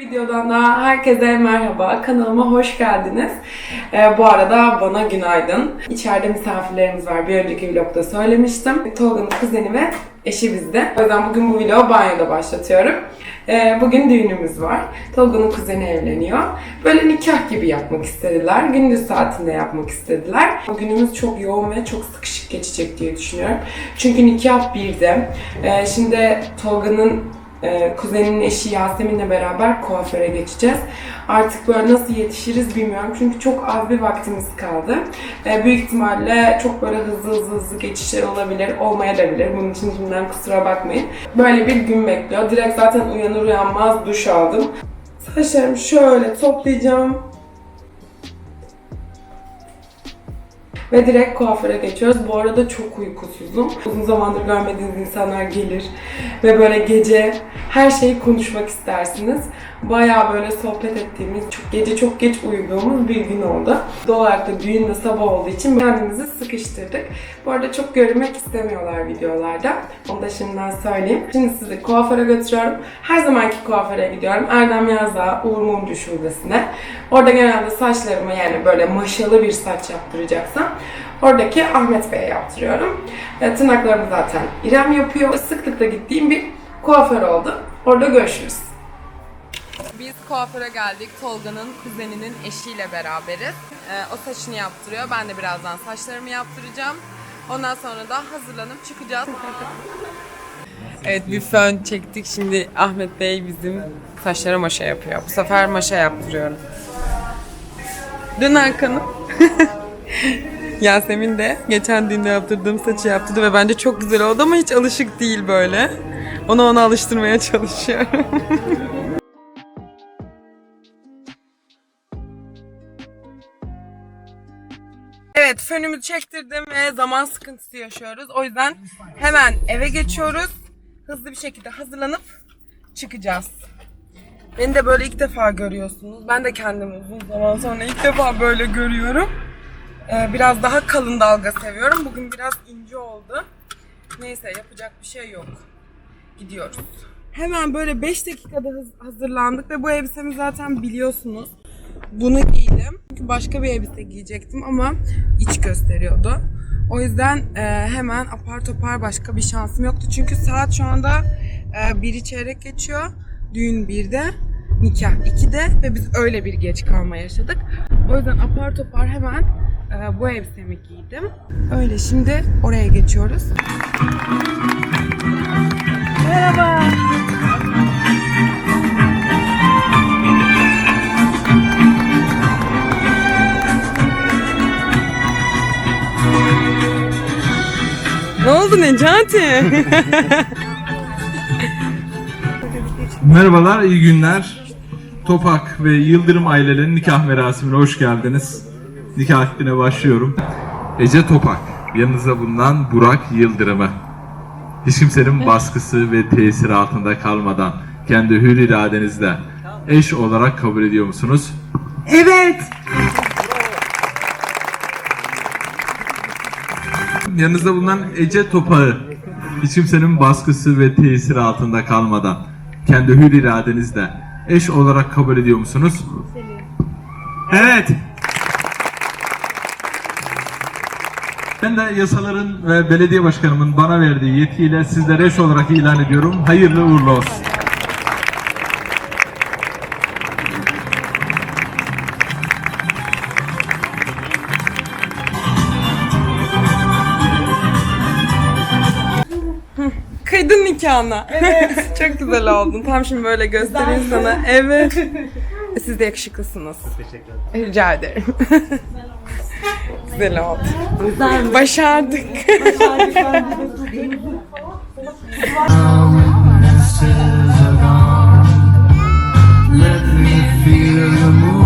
Videodan da herkese merhaba. Kanalıma hoş geldiniz. Ee, bu arada bana günaydın. İçeride misafirlerimiz var. Bir önceki vlogda söylemiştim. Tolga'nın kuzeni ve eşi bizde. O yüzden bugün bu vlogu banyoda başlatıyorum. Ee, bugün düğünümüz var. Tolga'nın kuzeni evleniyor. Böyle nikah gibi yapmak istediler. Gündüz saatinde yapmak istediler. Bugünümüz çok yoğun ve çok sıkışık geçecek diye düşünüyorum. Çünkü nikah birde. Ee, şimdi Tolga'nın ee, kuzeninin eşi Yasemin'le beraber kuaföre geçeceğiz. Artık böyle nasıl yetişiriz bilmiyorum çünkü çok az bir vaktimiz kaldı. Ee, büyük ihtimalle çok böyle hızlı hızlı hızlı geçişler olabilir, olmayabilir. Bunun için şimdiden kusura bakmayın. Böyle bir gün bekliyor. Direkt zaten uyanır uyanmaz duş aldım. Saçlarımı şöyle toplayacağım. Ve direkt kuaföre geçiyoruz. Bu arada çok uykusuzum. Uzun zamandır görmediğiniz insanlar gelir ve böyle gece her şeyi konuşmak istersiniz. Bayağı böyle sohbet ettiğimiz, çok gece çok geç uyuduğumuz bir gün oldu. Doğal olarak da düğün de sabah olduğu için kendimizi sıkıştırdık. Bu arada çok görmek istemiyorlar videolarda. Onu da şimdiden söyleyeyim. Şimdi sizi kuaföre götürüyorum. Her zamanki kuaföre gidiyorum. Erdem Yazdağ Uğur Mumcu Şubesi'ne. Orada genelde saçlarımı yani böyle maşalı bir saç yaptıracaksam Oradaki Ahmet Bey'e yaptırıyorum. E, tırnaklarımı zaten İrem yapıyor. Sıklıkla gittiğim bir kuaför oldu. Orada görüşürüz. Biz kuaföre geldik. Tolga'nın kuzeninin eşiyle beraberiz. E, o saçını yaptırıyor. Ben de birazdan saçlarımı yaptıracağım. Ondan sonra da hazırlanıp çıkacağız. evet bir fön çektik. Şimdi Ahmet Bey bizim saçlara maşa yapıyor. Bu sefer maşa yaptırıyorum. Dön arkanı. Yasemin de geçen düğünde yaptırdığım saçı yaptırdı ve bence çok güzel oldu ama hiç alışık değil böyle. Onu ona alıştırmaya çalışıyorum. evet fönümü çektirdim ve zaman sıkıntısı yaşıyoruz. O yüzden hemen eve geçiyoruz. Hızlı bir şekilde hazırlanıp çıkacağız. Beni de böyle ilk defa görüyorsunuz. Ben de kendimi uzun zaman sonra ilk defa böyle görüyorum. Ee, biraz daha kalın dalga seviyorum. Bugün biraz ince oldu. Neyse yapacak bir şey yok. Gidiyoruz. Hemen böyle 5 dakikada hazırlandık ve bu elbisemi zaten biliyorsunuz. Bunu giydim. Çünkü başka bir elbise giyecektim ama iç gösteriyordu. O yüzden e, hemen apar topar başka bir şansım yoktu. Çünkü saat şu anda e, biri çeyrek geçiyor. Düğün 1'de, nikah 2'de ve biz öyle bir geç kalma yaşadık. O yüzden apar topar hemen bu elbisemi giydim. Öyle şimdi oraya geçiyoruz. Merhaba. Ne oldu Necati? Merhabalar, iyi günler. Topak ve Yıldırım ailelerinin nikah merasimine hoş geldiniz. Nikah akdine başlıyorum. Ece Topak, yanınızda bulunan Burak Yıldırım'ı. Hiç kimsenin baskısı ve tesiri altında kalmadan kendi hür iradenizle eş olarak kabul ediyor musunuz? evet. Yanınızda bulunan Ece Topak'ı hiç kimsenin baskısı ve tesiri altında kalmadan kendi hür iradenizle eş olarak kabul ediyor musunuz? Evet. Ben de yasaların ve belediye başkanımın bana verdiği yetkiyle sizlere eş olarak ilan ediyorum. Hayırlı uğurlu olsun. Kıydın nikahına. Evet. Çok güzel oldun. Tam şimdi böyle göstereyim sana. Evet. Siz de yakışıklısınız. Teşekkür ederim. Rica ederim. güzel oldu. Başardık. Let me feel you moving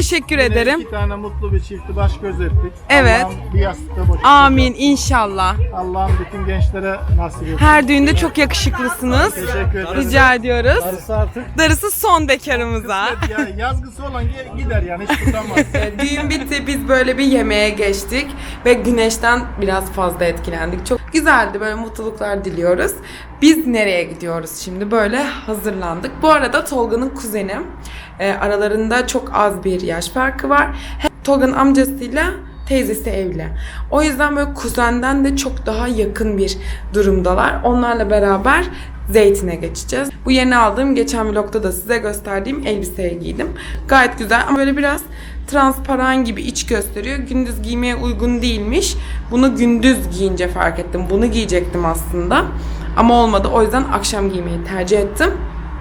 Teşekkür Yine ederim. İki tane mutlu bir çifti baş göz ettik. Evet. Allah'ım bir yastıkta boşaltacak. Amin inşallah. Allah'ım bütün gençlere nasip etsin. Her düğünde çok yakışıklısınız. Teşekkür ederim. Rica ediyoruz. Darısı artık. Darısı son bekarımıza. Ya, yazgısı olan gi- gider yani hiç tutamaz. Düğün bitti. Biz böyle bir yemeğe geçtik ve güneşten biraz fazla etkilendik. Çok güzeldi. Böyle mutluluklar diliyoruz. Biz nereye gidiyoruz şimdi? Böyle hazırlandık. Bu arada Tolga'nın kuzeni. Ee, aralarında çok az bir yaş farkı var. Tolga'nın amcasıyla teyzesi evli. O yüzden böyle kuzenden de çok daha yakın bir durumdalar. Onlarla beraber Zeytin'e geçeceğiz. Bu yeni aldığım, geçen vlogda da size gösterdiğim elbiseyi giydim. Gayet güzel ama böyle biraz transparan gibi iç gösteriyor. Gündüz giymeye uygun değilmiş. Bunu gündüz giyince fark ettim. Bunu giyecektim aslında. Ama olmadı. O yüzden akşam giymeyi tercih ettim.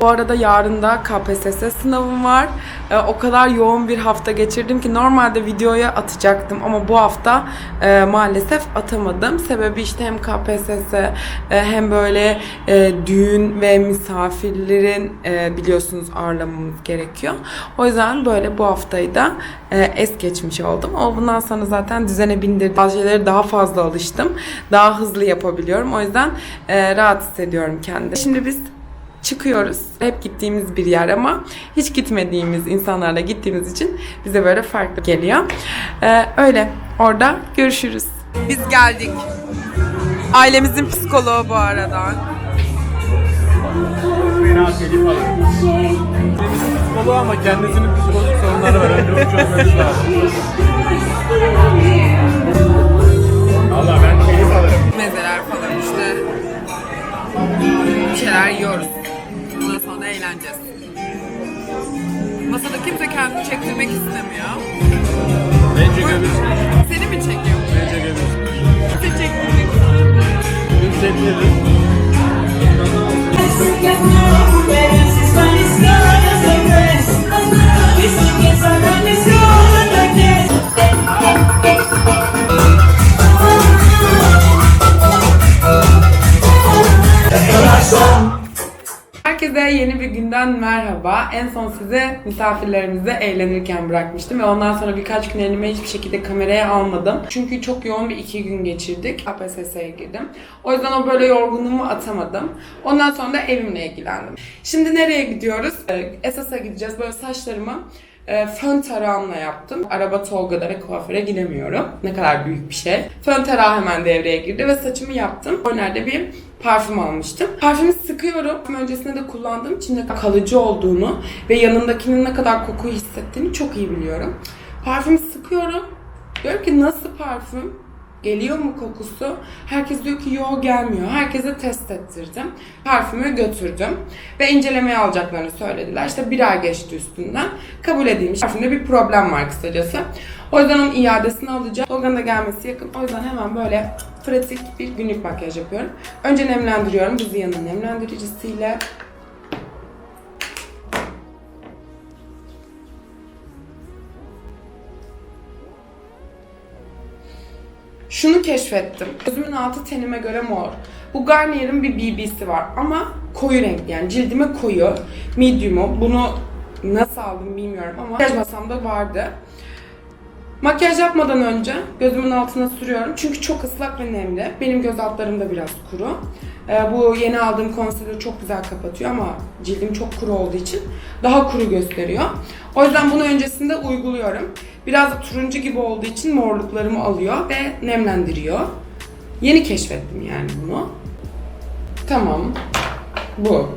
Bu arada yarın da KPSS sınavım var. Ee, o kadar yoğun bir hafta geçirdim ki normalde videoya atacaktım ama bu hafta e, maalesef atamadım. Sebebi işte hem KPSS e, hem böyle e, düğün ve misafirlerin e, biliyorsunuz ağırlamamız gerekiyor. O yüzden böyle bu haftayı da e, es geçmiş oldum. Ama bundan sonra zaten düzene bindirdim. Bazı şeylere daha fazla alıştım. Daha hızlı yapabiliyorum. O yüzden e, rahat hissediyorum kendimi. Şimdi biz çıkıyoruz. Hep gittiğimiz bir yer ama hiç gitmediğimiz insanlarla gittiğimiz için bize böyle farklı geliyor. Ee, öyle. Orada görüşürüz. Biz geldik. Ailemizin psikoloğu bu arada. Fena telif alır. Psikoloğu ama kendisinin psikolojik sorunları var. Önce onu çözmemiz lazım. Valla ben telif alırım. Mezeler falan işte. Bir şeyler yiyoruz. Eğleneceğiz. Masada kimse kendini çektirmek istemiyor. Bence göbürsün. Seni mi çekiyor? Bence göbürsün. Seni çektirmek Bugün sevdirir. Herkese En son size misafirlerimize eğlenirken bırakmıştım ve ondan sonra birkaç gün elime hiçbir şekilde kameraya almadım. Çünkü çok yoğun bir iki gün geçirdik. KPSS'ye girdim. O yüzden o böyle yorgunluğumu atamadım. Ondan sonra da evimle ilgilendim. Şimdi nereye gidiyoruz? Ee, Esas'a gideceğiz. Böyle saçlarımı e, fön tarağımla yaptım. Araba Tolga'da ve kuaföre gidemiyorum. Ne kadar büyük bir şey. Fön tarağı hemen devreye girdi ve saçımı yaptım. Öner'de bir parfüm almıştım. Parfümü sıkıyorum. Öncesinde de kullandığım için de kalıcı olduğunu ve yanındakinin ne kadar kokuyu hissettiğini çok iyi biliyorum. Parfümü sıkıyorum. Diyorum ki nasıl parfüm? Geliyor mu kokusu? Herkes diyor ki yok gelmiyor. Herkese test ettirdim. Parfümü götürdüm. Ve incelemeye alacaklarını söylediler. İşte bir ay geçti üstünden. Kabul edilmiş. Parfümde bir problem var kısacası. O yüzden onun iadesini alacağım. Tolga'nın da gelmesi yakın. O yüzden hemen böyle pratik bir günlük makyaj yapıyorum. Önce nemlendiriyorum. Buzia'nın nemlendiricisiyle. Şunu keşfettim. Gözümün altı tenime göre mor. Bu Garnier'in bir BB'si var ama koyu renkli yani cildime koyu. Medium'u. Bunu nasıl aldım bilmiyorum ama makyaj masamda vardı. Makyaj yapmadan önce gözümün altına sürüyorum. Çünkü çok ıslak ve nemli. Benim göz altlarım da biraz kuru. Ee, bu yeni aldığım concealer çok güzel kapatıyor ama cildim çok kuru olduğu için daha kuru gösteriyor. O yüzden bunu öncesinde uyguluyorum. Biraz da turuncu gibi olduğu için morluklarımı alıyor ve nemlendiriyor. Yeni keşfettim yani bunu. Tamam. Bu.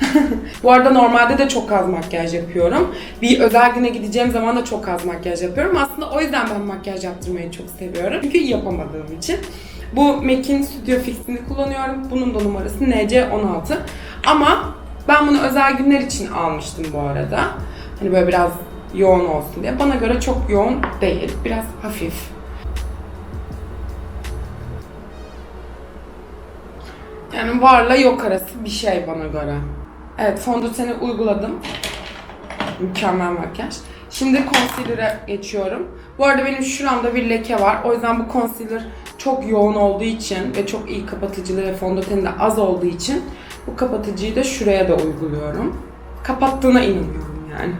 Bu arada normalde de çok az makyaj yapıyorum. Bir özel güne gideceğim zaman da çok az makyaj yapıyorum. Aslında o yüzden ben makyaj yaptırmayı çok seviyorum. Çünkü yapamadığım için. Bu MAC'in Studio Fix'ini kullanıyorum. Bunun da numarası NC16. Ama ben bunu özel günler için almıştım bu arada. Hani böyle biraz yoğun olsun diye. Bana göre çok yoğun değil. Biraz hafif. Yani varla yok arası bir şey bana göre. Evet fondöteni uyguladım. Mükemmel makyaj. Şimdi concealer'a geçiyorum. Bu arada benim şuramda bir leke var. O yüzden bu concealer çok yoğun olduğu için ve çok iyi kapatıcılığı ve fondöteni de az olduğu için bu kapatıcıyı da şuraya da uyguluyorum. Kapattığına inanıyorum yani.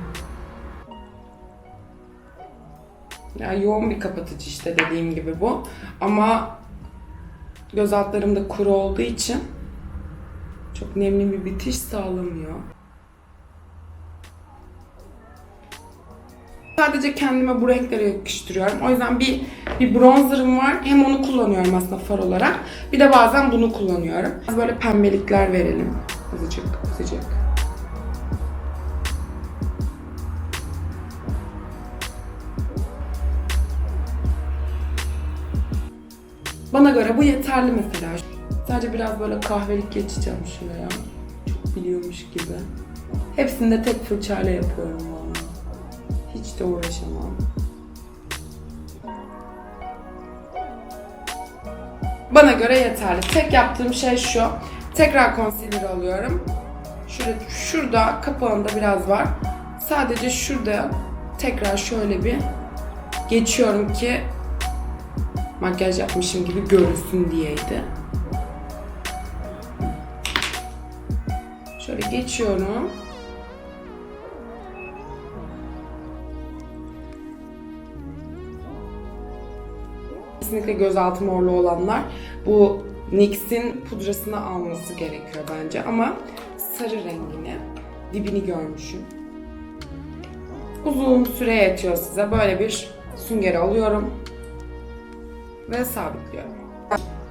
Ya yoğun bir kapatıcı işte dediğim gibi bu. Ama göz altlarım da kuru olduğu için çok nemli bir bitiş sağlamıyor. Sadece kendime bu renkleri yakıştırıyorum. O yüzden bir bir bronzerım var. Hem onu kullanıyorum aslında far olarak. Bir de bazen bunu kullanıyorum. Biraz Böyle pembelikler verelim. Azıcık, azıcık. Bana göre bu yeterli mesela. Sadece biraz böyle kahvelik geçeceğim şuraya. Çok biliyormuş gibi. Hepsini de tek fırçayla yapıyorum valla. Hiç de uğraşamam. Bana göre yeterli. Tek yaptığım şey şu. Tekrar concealer alıyorum. Şurada, şurada kapağında biraz var. Sadece şurada tekrar şöyle bir geçiyorum ki makyaj yapmışım gibi görünsün diyeydi. Şöyle geçiyorum. Kesinlikle gözaltı morlu olanlar bu NYX'in pudrasını alması gerekiyor bence ama sarı rengini, dibini görmüşüm. Uzun süre yetiyor size. Böyle bir süngeri alıyorum ve sabitliyorum.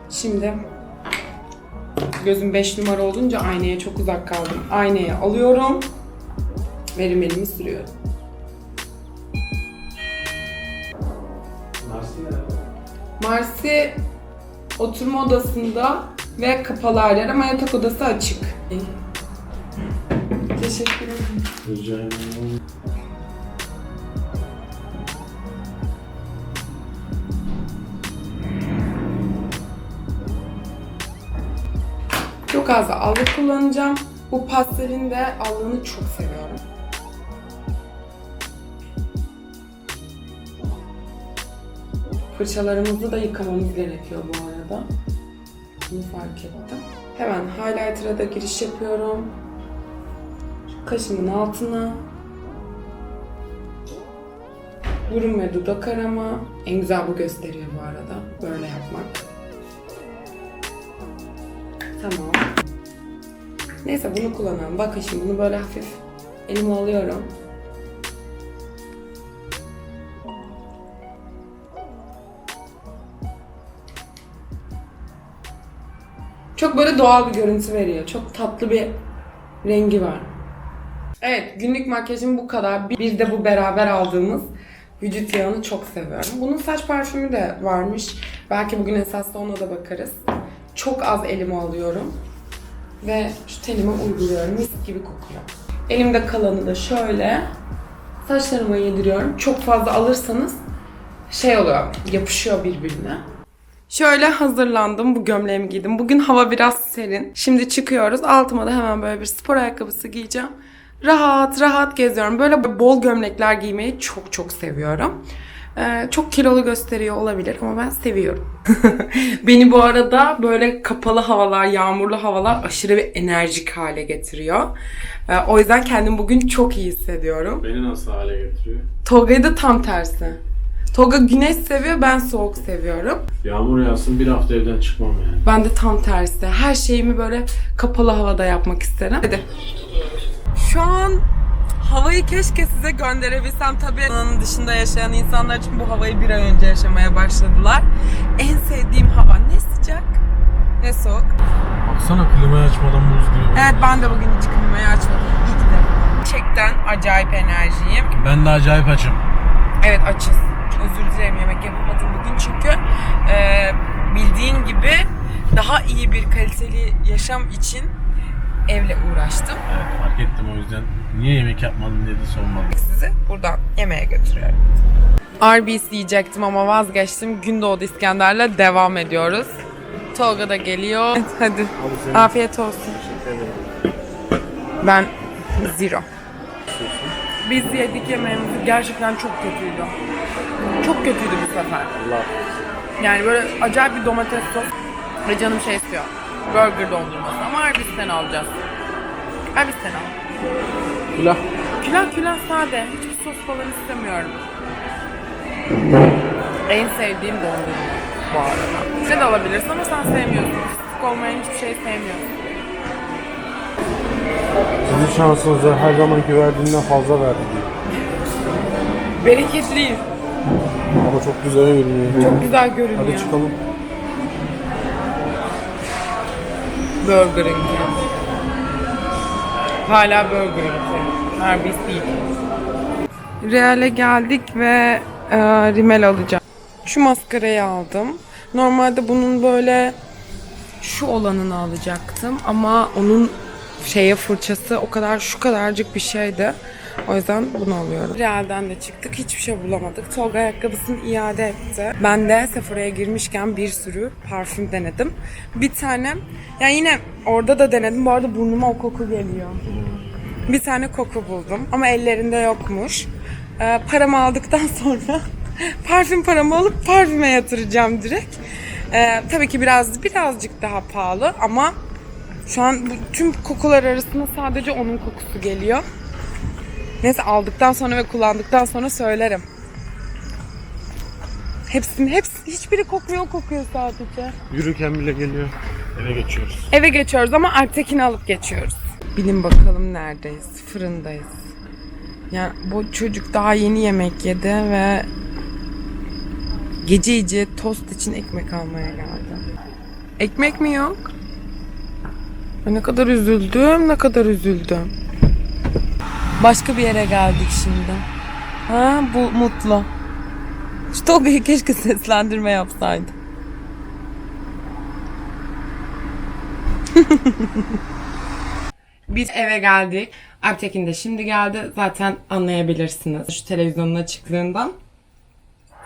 Şimdi gözüm 5 numara olunca aynaya çok uzak kaldım. Aynayı alıyorum ve rimelimi sürüyorum. Marsi oturma odasında ve kapalı her yer ama yatak odası açık. Teşekkür ederim. Çok az da allık kullanacağım. Bu pastelin de allığını çok seviyorum. Fırçalarımızı da yıkamamız gerekiyor bu arada. Bunu fark ettim. Hemen highlighter'a da giriş yapıyorum. Kaşımın altına. Burun ve dudak arama. En güzel bu gösteriyor bu arada. Böyle yapmak. Tamam. Neyse bunu kullanalım. Bakın şimdi bunu böyle hafif elime alıyorum. Çok böyle doğal bir görüntü veriyor. Çok tatlı bir rengi var. Evet, günlük makyajım bu kadar. Bir de bu beraber aldığımız vücut yağını çok seviyorum. Bunun saç parfümü de varmış. Belki bugün esas da ona da bakarız. Çok az elime alıyorum. Ve şu tenime uyguluyorum. Mis gibi kokuyor. Elimde kalanı da şöyle saçlarıma yediriyorum. Çok fazla alırsanız şey oluyor, yapışıyor birbirine. Şöyle hazırlandım. Bu gömleğimi giydim. Bugün hava biraz serin. Şimdi çıkıyoruz. Altıma da hemen böyle bir spor ayakkabısı giyeceğim. Rahat rahat geziyorum. Böyle bol gömlekler giymeyi çok çok seviyorum. Ee, çok kilolu gösteriyor olabilir ama ben seviyorum. Beni bu arada böyle kapalı havalar, yağmurlu havalar aşırı bir enerjik hale getiriyor. Ee, o yüzden kendimi bugün çok iyi hissediyorum. Beni nasıl hale getiriyor? Tolga'yı da tam tersi. Tolga güneş seviyor, ben soğuk seviyorum. Yağmur yağsın bir hafta evden çıkmam yani. Ben de tam tersi. Her şeyimi böyle kapalı havada yapmak isterim. Hadi. Şu an havayı keşke size gönderebilsem. Tabii alanın dışında yaşayan insanlar için bu havayı bir ay önce yaşamaya başladılar. En sevdiğim hava ne sıcak ne soğuk. Baksana klimayı açmadan buz gibi. Evet ben de bugün hiç klimayı açmadım. İyi ki de. Gerçekten acayip enerjiyim. Ben de acayip açım. Evet açız. Özür dilerim yemek yapamadım bugün çünkü e, bildiğin gibi daha iyi bir kaliteli yaşam için evle uğraştım. Evet fark ettim o yüzden. Niye yemek yapmadın dedi sormadım. Sizi buradan yemeğe götürüyorum. Arby's yiyecektim ama vazgeçtim. Gündoğdu İskender'le devam ediyoruz. Tolga da geliyor. Hadi. Afiyet olsun. Ben zero. Biz yedik yemeğimizi gerçekten çok kötüydü. Çok kötüydü bu sefer. Yani böyle acayip bir domates sos. Ve canım şey istiyor. Burger dondurması ama Arbisten alacağız. Arbisten al. Külah. Külah külah sade. Hiçbir sos falan istemiyorum. En sevdiğim dondurma bu arada. Ne de alabilirsin ama sen sevmiyorsun. Fıstık olmayan hiçbir şey sevmiyorsun. Sizin şansınıza her zamanki verdiğinden fazla verdi. Bereketliyim. Ama çok güzel görünüyor. Çok güzel görünüyor. Hadi çıkalım. Burger'ınki. Hala Burger'ınki. Harbi değil. Real'e geldik ve e, rimel alacağım. Şu maskarayı aldım. Normalde bunun böyle şu olanını alacaktım ama onun şeye fırçası o kadar şu kadarcık bir şeydi. O yüzden bunu alıyorum. Real'den de çıktık. Hiçbir şey bulamadık. Tolga ayakkabısını iade etti. Ben de Sephora'ya girmişken bir sürü parfüm denedim. Bir tane, yani yine orada da denedim. Bu arada burnuma o koku geliyor. Bir tane koku buldum ama ellerinde yokmuş. Ee, paramı aldıktan sonra parfüm paramı alıp parfüme yatıracağım direkt. Ee, tabii ki biraz birazcık daha pahalı ama şu an bu, tüm kokular arasında sadece onun kokusu geliyor. Neyse aldıktan sonra ve kullandıktan sonra söylerim. Hepsinin hepsi hiçbiri kokmuyor kokuyor sadece. Yürürken bile geliyor. Eve geçiyoruz. Eve geçiyoruz ama Alptekin'i alıp geçiyoruz. Bilin bakalım neredeyiz? Fırındayız. Yani bu çocuk daha yeni yemek yedi ve gece iyice tost için ekmek almaya geldi. Ekmek mi yok? Ne kadar üzüldüm, ne kadar üzüldüm. Başka bir yere geldik şimdi. Ha bu mutlu. Şu Tolga'yı keşke seslendirme yapsaydı. Biz eve geldik. Alptekin de şimdi geldi. Zaten anlayabilirsiniz şu televizyonun açıklığından.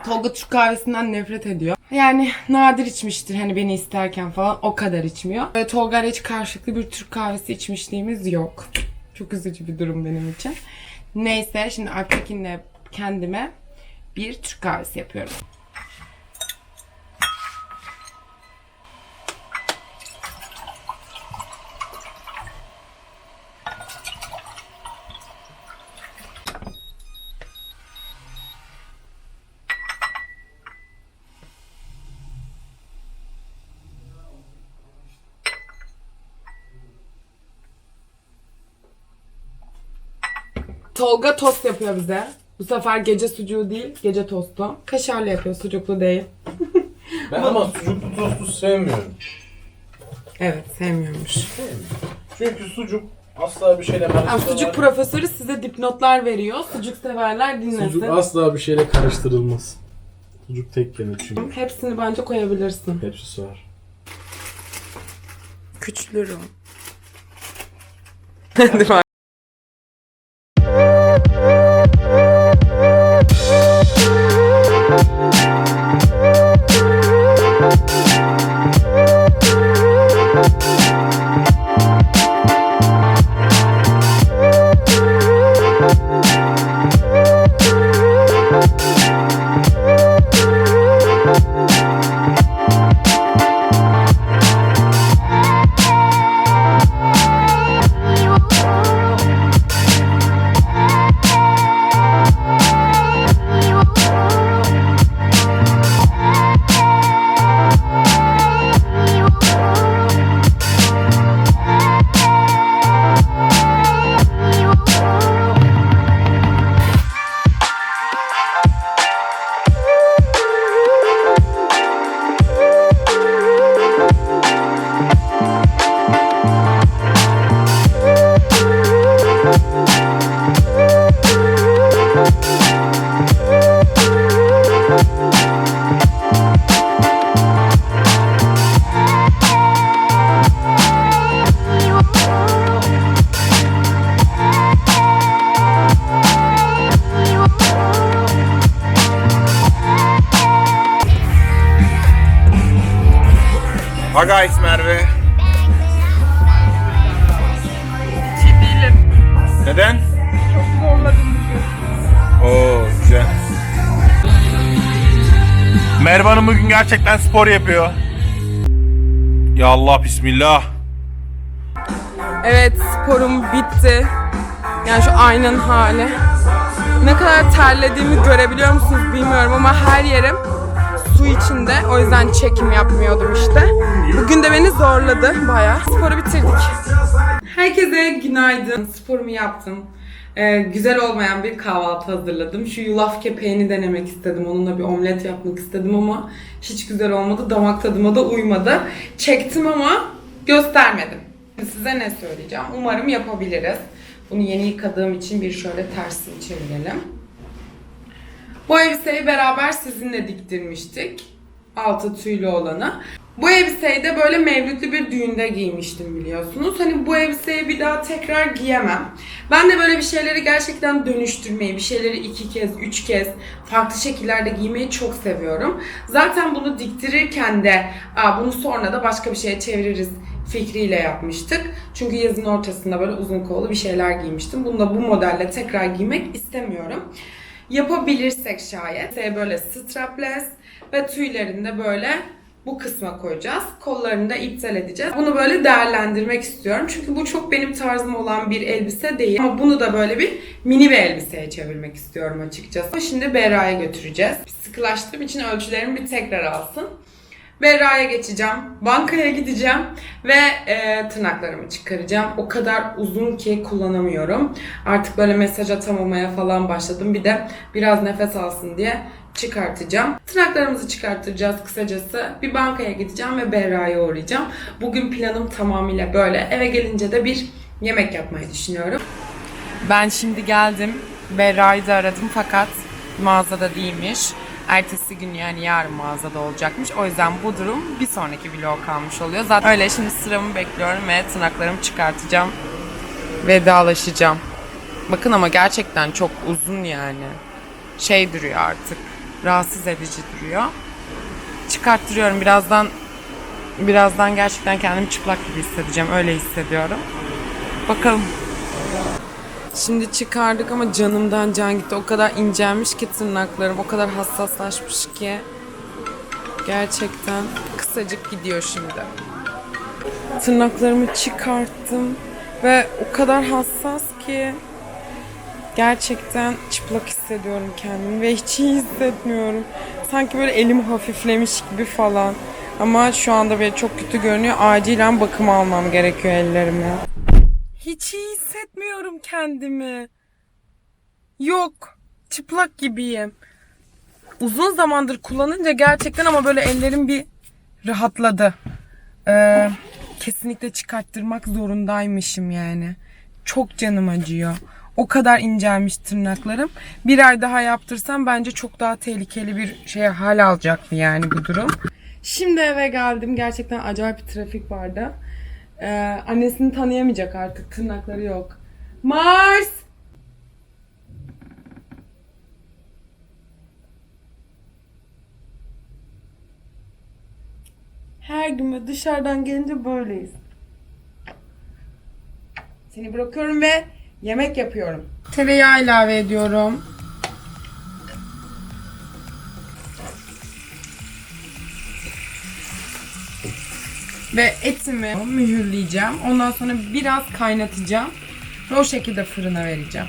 Tolga Türk kahvesinden nefret ediyor. Yani nadir içmiştir hani beni isterken falan o kadar içmiyor. Tolga hiç karşılıklı bir Türk kahvesi içmişliğimiz yok. Çok üzücü bir durum benim için. Neyse şimdi Alptekin'le kendime bir Türk kahvesi yapıyorum. Tolga tost yapıyor bize. Bu sefer gece sucuğu değil, gece tostu. Kaşarlı yapıyor, sucuklu değil. Ben ama sucuklu tostu sevmiyorum. Evet, sevmiyormuş. Çünkü sucuk asla bir şeyle karıştırılmaz. sucuk profesörü size dipnotlar veriyor. Sucuk severler dinlesin. Sucuk asla bir şeyle karıştırılmaz. Sucuk tek yenir çünkü. Hepsini bence koyabilirsin. Hepsi sığar. Küçülür o. Hadi gerçekten spor yapıyor. Ya Allah bismillah. Evet sporum bitti. Yani şu aynanın hali. Ne kadar terlediğimi görebiliyor musunuz bilmiyorum ama her yerim su içinde. O yüzden çekim yapmıyordum işte. Bugün de beni zorladı bayağı. Sporu bitirdik. Herkese günaydın. Sporumu yaptım. Ee, güzel olmayan bir kahvaltı hazırladım. Şu yulaf kepeğini denemek istedim. Onunla bir omlet yapmak istedim ama hiç güzel olmadı. Damak tadıma da uymadı. Çektim ama göstermedim. Size ne söyleyeceğim? Umarım yapabiliriz. Bunu yeni yıkadığım için bir şöyle tersini çevirelim. Bu elbiseyi beraber sizinle diktirmiştik. Altı tüylü olanı. Bu elbiseyi de böyle mevlütlü bir düğünde giymiştim biliyorsunuz. Hani bu elbiseyi bir daha tekrar giyemem. Ben de böyle bir şeyleri gerçekten dönüştürmeyi, bir şeyleri iki kez, üç kez farklı şekillerde giymeyi çok seviyorum. Zaten bunu diktirirken de Aa, bunu sonra da başka bir şeye çeviririz fikriyle yapmıştık. Çünkü yazın ortasında böyle uzun kollu bir şeyler giymiştim. Bunu da bu modelle tekrar giymek istemiyorum. Yapabilirsek şayet böyle strapless ve tüylerini de böyle bu kısma koyacağız. Kollarını da iptal edeceğiz. Bunu böyle değerlendirmek istiyorum. Çünkü bu çok benim tarzım olan bir elbise değil. Ama bunu da böyle bir mini bir elbiseye çevirmek istiyorum açıkçası. Şimdi Berra'ya götüreceğiz. Sıkılaştığım için ölçülerimi bir tekrar alsın. Berra'ya geçeceğim. Bankaya gideceğim. Ve e, tırnaklarımı çıkaracağım. O kadar uzun ki kullanamıyorum. Artık böyle mesaj atamamaya falan başladım. Bir de biraz nefes alsın diye çıkartacağım. Tırnaklarımızı çıkartacağız kısacası. Bir bankaya gideceğim ve Berra'ya uğrayacağım. Bugün planım tamamıyla böyle. Eve gelince de bir yemek yapmayı düşünüyorum. Ben şimdi geldim. Berra'yı da aradım fakat mağazada değilmiş. Ertesi gün yani yarın mağazada olacakmış. O yüzden bu durum bir sonraki vlog kalmış oluyor. Zaten öyle şimdi sıramı bekliyorum ve tırnaklarımı çıkartacağım. Vedalaşacağım. Bakın ama gerçekten çok uzun yani. Şey duruyor artık. Rahatsız edici duruyor. Çıkarttırıyorum birazdan birazdan gerçekten kendimi çıplak gibi hissedeceğim. Öyle hissediyorum. Bakalım. Şimdi çıkardık ama canımdan can gitti. O kadar incelmiş ki tırnaklarım. O kadar hassaslaşmış ki. Gerçekten kısacık gidiyor şimdi. Tırnaklarımı çıkarttım. Ve o kadar hassas ki. Gerçekten çıplak hissediyorum kendimi ve hiç iyi hissetmiyorum. Sanki böyle elim hafiflemiş gibi falan. Ama şu anda böyle çok kötü görünüyor. Acilen bakım almam gerekiyor ellerime. Hiç iyi hissetmiyorum kendimi. Yok. Çıplak gibiyim. Uzun zamandır kullanınca gerçekten ama böyle ellerim bir rahatladı. Ee, kesinlikle çıkarttırmak zorundaymışım yani. Çok canım acıyor. O kadar incelmiş tırnaklarım. Bir ay daha yaptırsam bence çok daha tehlikeli bir şeye hal alacaktı yani bu durum. Şimdi eve geldim. Gerçekten acayip bir trafik vardı. Ee, annesini tanıyamayacak artık. Tırnakları yok. Mars! Her gün dışarıdan gelince böyleyiz. Seni bırakıyorum ve yemek yapıyorum. Tereyağı ilave ediyorum. Ve etimi mühürleyeceğim. Ondan sonra biraz kaynatacağım. Ve o şekilde fırına vereceğim.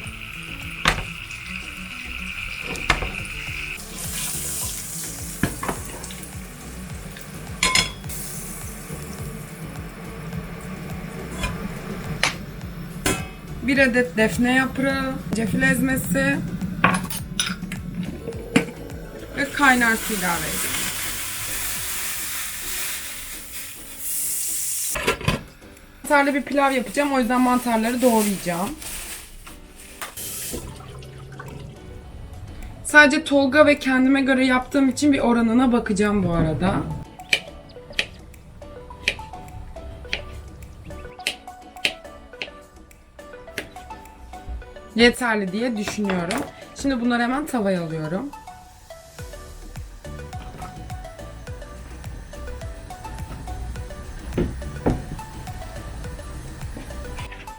Bir adet defne yaprağı, cefil ezmesi ve kaynar su ilave edeceğim. Mantarlı bir pilav yapacağım. O yüzden mantarları doğrayacağım. Sadece Tolga ve kendime göre yaptığım için bir oranına bakacağım bu arada. yeterli diye düşünüyorum. Şimdi bunları hemen tavaya alıyorum.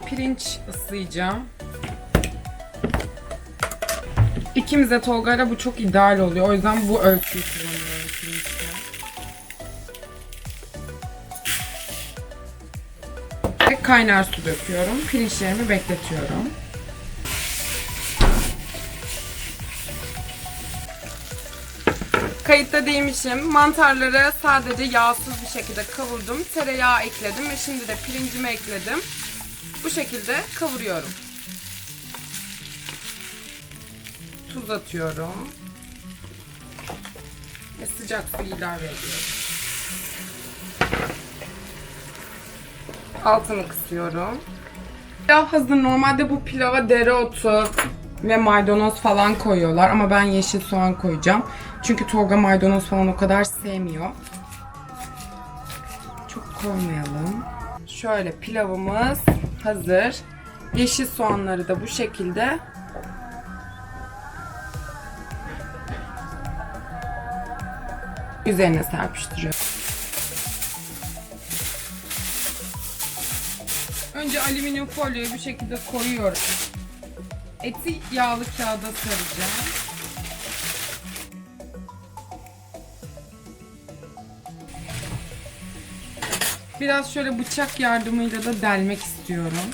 Pirinç ıslayacağım. İkimiz de Tolga'yla bu çok ideal oluyor. O yüzden bu ölçüyü kullanıyorum pirinçte. Ve kaynar su döküyorum. Pirinçlerimi bekletiyorum. Kayıtta değmişim. Mantarları sadece yağsız bir şekilde kavurdum. Tereyağı ekledim ve şimdi de pirincimi ekledim. Bu şekilde kavuruyorum. Tuz atıyorum. Ve sıcak su ilave ediyorum. Altını kısıyorum. Pilav hazır. Normalde bu pilava dereotu ve maydanoz falan koyuyorlar ama ben yeşil soğan koyacağım. Çünkü Tolga maydanoz falan o kadar sevmiyor. Çok koymayalım. Şöyle pilavımız hazır. Yeşil soğanları da bu şekilde üzerine serpiştiriyorum. Önce alüminyum folyoyu bu şekilde koyuyorum. Eti yağlı kağıda saracağım. Biraz şöyle bıçak yardımıyla da delmek istiyorum.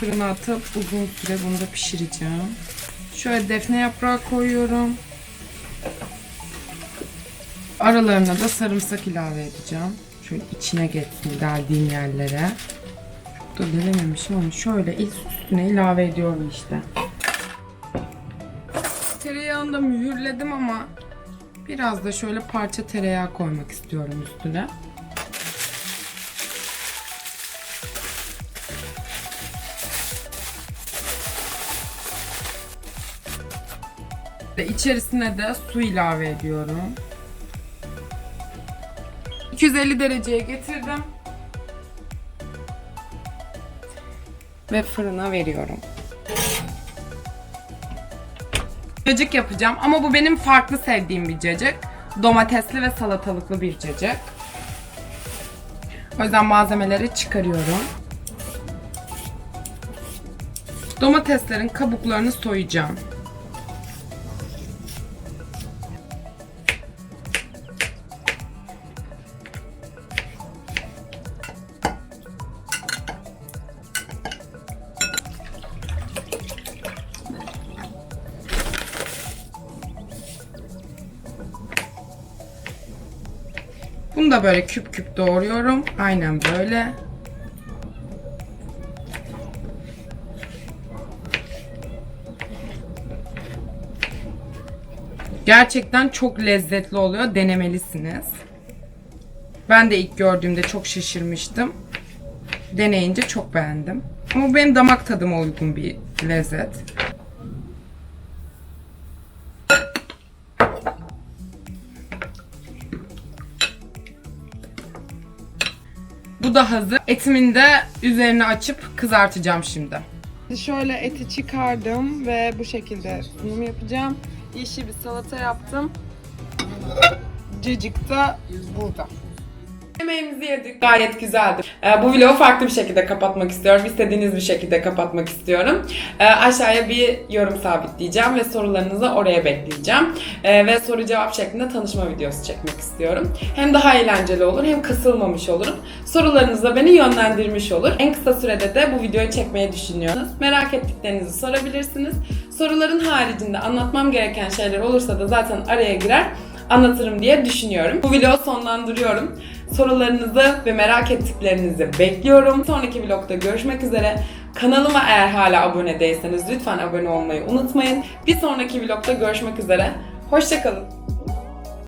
Fırına atıp uzun süre bunu da pişireceğim. Şöyle defne yaprağı koyuyorum. Aralarına da sarımsak ilave edeceğim. Şöyle içine geçsin deldiğim yerlere. Çok da delememişim ama şöyle üstüne ilave ediyorum işte. Tereyağını da mühürledim ama biraz da şöyle parça tereyağı koymak istiyorum üstüne. Ve içerisine de su ilave ediyorum. 250 dereceye getirdim. Ve fırına veriyorum. Cacık yapacağım ama bu benim farklı sevdiğim bir cacık. Domatesli ve salatalıklı bir cacık. O yüzden malzemeleri çıkarıyorum. Domateslerin kabuklarını soyacağım. Da böyle küp küp doğruyorum. Aynen böyle. Gerçekten çok lezzetli oluyor. Denemelisiniz. Ben de ilk gördüğümde çok şaşırmıştım. Deneyince çok beğendim. Ama benim damak tadıma uygun bir lezzet. Bu da hazır. Etimin de üzerine açıp kızartacağım şimdi. Şöyle eti çıkardım ve bu şekilde sunum yapacağım. Yeşil bir salata yaptım. Cacık da burada. Yemeğimizi yedik. Gayet güzeldi. Ee, bu vlogu farklı bir şekilde kapatmak istiyorum. İstediğiniz bir şekilde kapatmak istiyorum. Ee, aşağıya bir yorum sabitleyeceğim ve sorularınızı oraya bekleyeceğim. Ee, ve soru cevap şeklinde tanışma videosu çekmek istiyorum. Hem daha eğlenceli olur hem kasılmamış olurum. Sorularınız da beni yönlendirmiş olur. En kısa sürede de bu videoyu çekmeyi düşünüyorsunuz. Merak ettiklerinizi sorabilirsiniz. Soruların haricinde anlatmam gereken şeyler olursa da zaten araya girer anlatırım diye düşünüyorum. Bu vlogu sonlandırıyorum. Sorularınızı ve merak ettiklerinizi bekliyorum. Sonraki vlogda görüşmek üzere. Kanalıma eğer hala abone değilseniz lütfen abone olmayı unutmayın. Bir sonraki vlogda görüşmek üzere. Hoşçakalın.